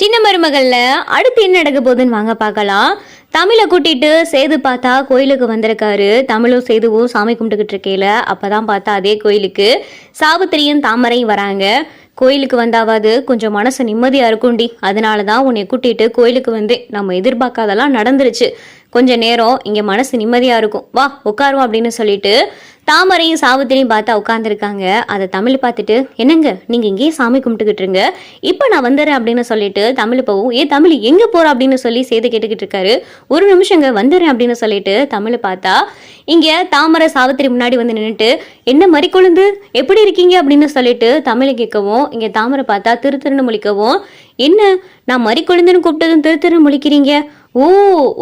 சின்ன மருமகளில் அடுத்து என்ன நடக்க போகுதுன்னு வாங்க பார்க்கலாம். தமிழை கூட்டிட்டு சேது பார்த்தா கோயிலுக்கு வந்திருக்காரு. தமிழும் சேதுவும் சாமி கும்பிட்டுக்கிட்டு இருக்கையில அப்பதான் பார்த்தா அதே கோயிலுக்கு. சாவித்திரியும் தாமரையும் வராங்க. கோயிலுக்கு வந்தாவது கொஞ்சம் மனசு நிம்மதியா இருக்கும்டி. அதனால தான் உன்னை கூட்டிட்டு கோயிலுக்கு வந்தேன். நம்ம எதிர்பார்க்காதெல்லாம் நடந்துருச்சு. கொஞ்ச நேரம் இங்க மனசு நிம்மதியா இருக்கும். வா உட்காருவோம் அப்படின்னு சொல்லிட்டு தாமரையும் சாவித்திரியும் பார்த்தா உட்காந்துருக்காங்க அதை தமிழ் பார்த்துட்டு என்னங்க நீங்கள் இங்கேயே சாமி கும்பிட்டுக்கிட்டு இருங்க. இப்போ நான் வந்துடுறேன் அப்படின்னு சொல்லிட்டு தமிழ் போவும் ஏ தமிழ் எங்கே போகிற அப்படின்னு சொல்லி சேது கேட்டுக்கிட்டு இருக்காரு. ஒரு நிமிஷங்க வந்துடுறேன் அப்படின்னு சொல்லிட்டு தமிழ் பார்த்தா இங்கே தாமரை சாவித்திரி முன்னாடி வந்து நின்றுட்டு என்ன மறி கொழுந்து? எப்படி இருக்கீங்க? அப்படின்னு சொல்லிட்டு தமிழை கேட்கவும் இங்கே தாமரை பார்த்தா திரு திருன்னு முழிக்கவும் என்ன? நான் மறி கொழுந்துன்னு கூப்பிட்டதும் திரு திருன்னு முழிக்கிறீங்க? ஓ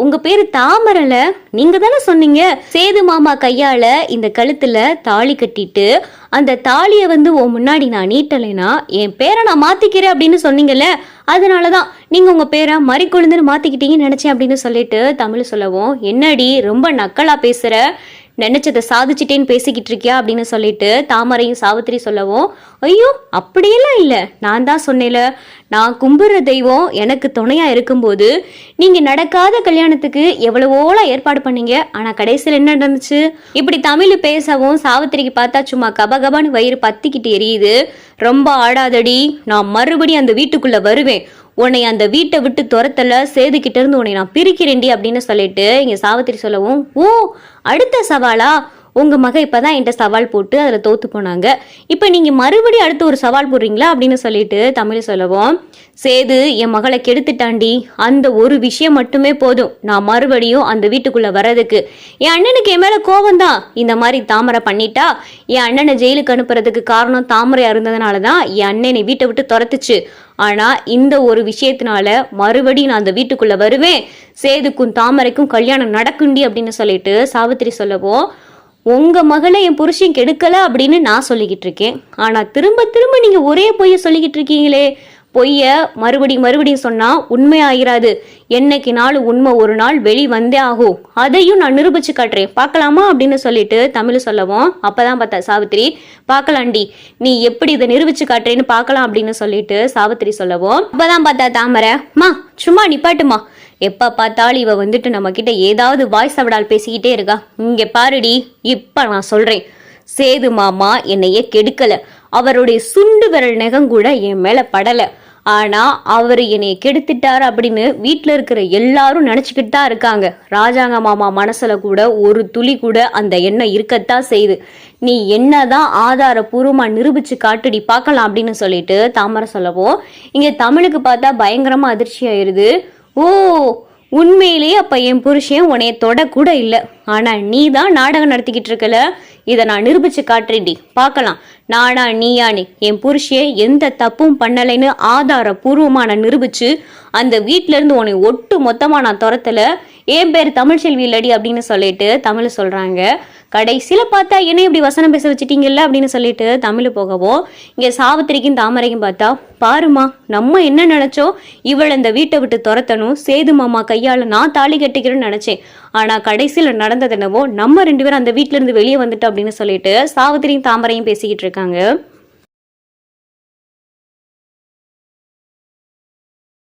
உங்க பேரு தாமரல? நீங்க தானே சொன்னீங்க? சேது மாமா கையால இந்த கழுத்துல தாலி கட்டிட்டு அந்த தாலியை வந்து உன் முன்னாடி நான் நீட்டலைனா என் பேரை நான் மாத்திக்கிறேன் அப்படின்னு சொன்னீங்கல்ல அதனால தான் நீங்கள் உங்கள் பேரை மறிக்கொழுந்துன்னு மாற்றிக்கிட்டீங்கன்னு நினச்சேன் அப்படின்னு சொல்லிட்டு தமிழ் சொல்லவும் என்னடி ரொம்ப நக்கலாக பேசுகிற நினைச்சதை சாதிச்சிட்டேன்னு பேசிக்கிட்டு இருக்கியா அப்படின்னு சொல்லிட்டு தாமரையும் சாவித்திரி சொல்லவும் ஐயோ அப்படியெல்லாம் இல்லை. நான் தான் சொன்னேல நான் கும்பிடுற தெய்வம் எனக்கு துணையா இருக்கும்போது நீங்க நடக்காத கல்யாணத்துக்கு எவ்வளவோலாம் ஏற்பாடு பண்ணீங்க? ஆனா கடைசியில் என்ன நடந்துச்சு? இப்படி தமிழ் பேசவும் சாவித்திரிக்கு பார்த்தா சும்மா கபகபான்னு வயிறு பத்திக்கிட்டு எரியுது. ரொம்ப ஆடாதடி. நான் மறுபடியும் அந்த வீட்டுக்குள்ள வருவேன். உன்னை அந்த வீட்டை விட்டு துரத்தல சேதுக்கிட்ட இருந்து உன்னை நான் பிரிக்கிறேன்டி அப்படின்னு சொல்லிட்டு இங்கே சாவித்திரி சொல்லவும் ஓ அடுத்த சவாலா? உங்கள் மக இப்பதான் என்கிட்ட சவால் போட்டு அதில் தோற்று போனாங்க. இப்போ நீங்கள் மறுபடியும் அடுத்து ஒரு சவால் போடுறீங்களா அப்படின்னு சொல்லிட்டு தமிழ் சொல்லவும். சேது என் மகளை கெடுத்துட்டாண்டி. அந்த ஒரு விஷயம் மட்டுமே போதும். நான் மறுபடியும் அந்த வீட்டுக்குள்ளே வர்றதுக்கு. என் அண்ணனுக்கு என் மேலே கோபம் தான் இந்த மாதிரி தாமரை பண்ணிட்டா என் அண்ணனை ஜெயிலுக்கு அனுப்புறதுக்கு காரணம் தாமரையாக இருந்ததுனால தான் என் அண்ணனை வீட்டை விட்டு துரத்துச்சு. ஆனால் இந்த ஒரு விஷயத்தினால மறுபடியும் நான் அந்த வீட்டுக்குள்ளே வருவேன். சேதுக்கும் தாமரைக்கும் கல்யாணம் நடக்குண்டி அப்படின்னு சொல்லிட்டு சாவித்திரி சொல்லவும். உங்கள் மகளை என் புருஷன் கெடுக்கலை அப்படின்னு நான் சொல்லிக்கிட்டு இருக்கேன். ஆனால் திரும்ப திரும்ப நீங்கள் ஒரே பொய்யை சொல்லிக்கிட்டு இருக்கீங்களே. பொய்ய மறுபடியும் மறுபடியும் சொன்னால் உண்மை ஆகிறாது என்னைக்கு நாள் உண்மை ஒரு நாள் வெளி வந்தே ஆகும். அதையும் நான் நிரூபிச்சு காட்டுறேன். பார்க்கலாமா அப்படின்னு சொல்லிட்டு தமிழ் சொல்லவும் அப்பதான் பார்த்தா சாவித்திரி பார்க்கலாண்டி நீ எப்படி இதை நிரூபிச்சு காட்டுறேன்னு பார்க்கலாம் அப்படின்னு சொல்லிட்டு சாவித்திரி சொல்லவும் அப்பதான் பார்த்தா தாமரை மா சும்மா நிப்பாட்டுமா. எப்போ பார்த்தாலும் இவ வந்துட்டு நம்மக்கிட்ட ஏதாவது வாய்ஸ் அவடால் பேசிக்கிட்டே இருக்கா? இங்கே பாருடி இப்போ நான் சொல்கிறேன் சேது மாமா என்னைய கெடுக்கலை. அவருடைய சுண்டு விரல் நகம் கூட என் மேலே படலை. ஆனால் அவர் என்னைய கெடுத்துட்டார் அப்படின்னு வீட்டில் இருக்கிற எல்லாரும் நினச்சிக்கிட்டு தான் இருக்காங்க. ராஜாங்க மாமா மனசில் கூட ஒரு துளி கூட அந்த எண்ணம் இருக்கத்தான் செய்யுது. நீ என்னதான் ஆதாரபூர்வமாக நிரூபித்து காட்டுடி பார்க்கலாம் அப்படின்னு சொல்லிட்டு தாமரை சொல்லவும் இங்கே தமிழுக்கு பார்த்தா பயங்கரமாக அதிர்ச்சி ஆயிருது ஓ உண்மையிலேயே அப்போ என் புருஷன் உன்னைய தொட கூட இல்லை. ஆனால் நீ தான் நாடகம் நடத்திக்கிட்டு இருக்கல. இதை நான் நிரூபிச்சு காட்டுறேன்டி. பார்க்கலாம். நானா நீயானு என் புருஷன் எந்த தப்பும் பண்ணலைன்னு ஆதாரபூர்வமாக நான் நிரூபிச்சு அந்த வீட்டிலேருந்து இருந்து உன்னை ஒட்டு மொத்தமாக நான் துரத்தலை. என் பேர் தமிழ்ச்செல்வி இல்லடி அப்படின்னு சொல்லிட்டு தமிழ் சொல்கிறாங்க கடைசியில் பார்த்தா என்ன இப்படி வசனம் பேச வச்சிட்டீங்கல்ல அப்படின்னு சொல்லிட்டு தமிழ் போகவும் இங்கே சாவித்திரிக்கும் தாமரைக்கும் பார்த்தா பாருமா நம்ம என்ன நினச்சோ இவள் இந்த வீட்டை விட்டு துரத்தணும் சேது மாமா கையால் நான் தாலி கட்டிக்கிறேன்னு நினச்சேன். ஆனால் கடைசியில் நடந்தது என்னவோ நம்ம ரெண்டு பேரும் அந்த வீட்டிலேருந்து வெளியே வந்துட்டோம் அப்படின்னு சொல்லிட்டு சாவித்திரியும் தாமரையும் பேசிக்கிட்டு இருக்காங்க.